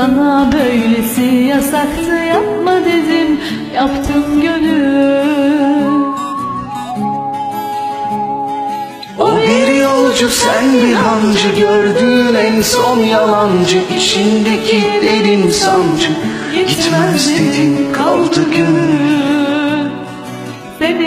Sana böylesi yasaktı yapma dedim yaptım gönül. O bir yolcu sen bir hancı Gördüğün en son yalancı. İçindeki derin sancı Gitmez dedin kaldı gönül. Sen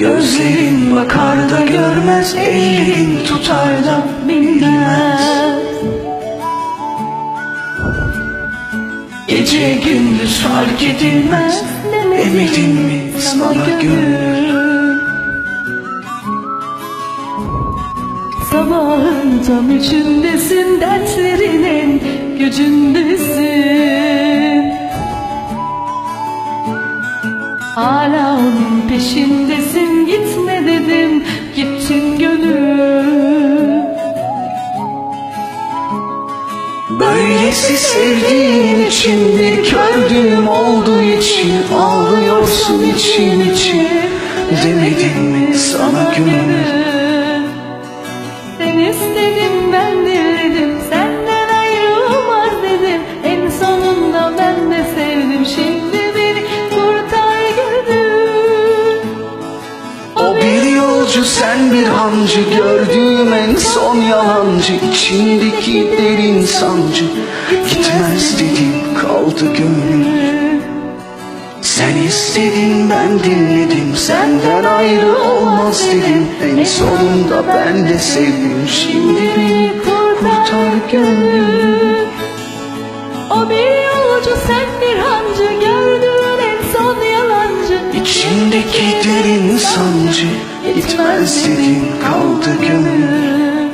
Gözlerin bakar da görmez Ellerin tutar da bilmez. Gece gündüz fark edilmez Demedin mi sana gönül? Sabahın tam üçündesin Dertlerinin gücündesin. Hala peşindesin Gitme dedim Gittin gönül. Böylesi sevdiğin için bir kördüğüm olduğu için Ağlıyorsun için için. Demedin mi sana gönül? Sen istedin ben diledim Senden yolcu sen bir hancı Gördüğüm en son yalancı içindeki derin sancı. Gitmez dedim kaldı gönül Sen istedin ben dinledim. Senden ayrı olmaz dedim. En sonunda ben de sevdim. Şimdi beni kurtar gönül O bir yolcu sen bir hancı Gitmez dedim kaldı gönül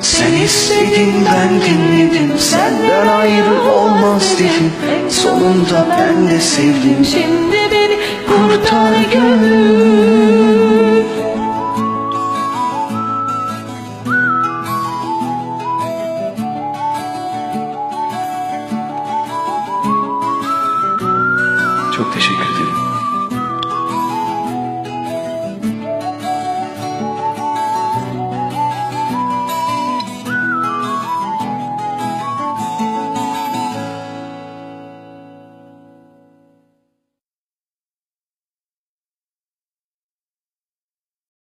Sen istedin ben dinledim Senden ayrı olmaz dedim. Sonunda ben de sevdim. Şimdi beni Kurtar gönül Çok teşekkür ederim.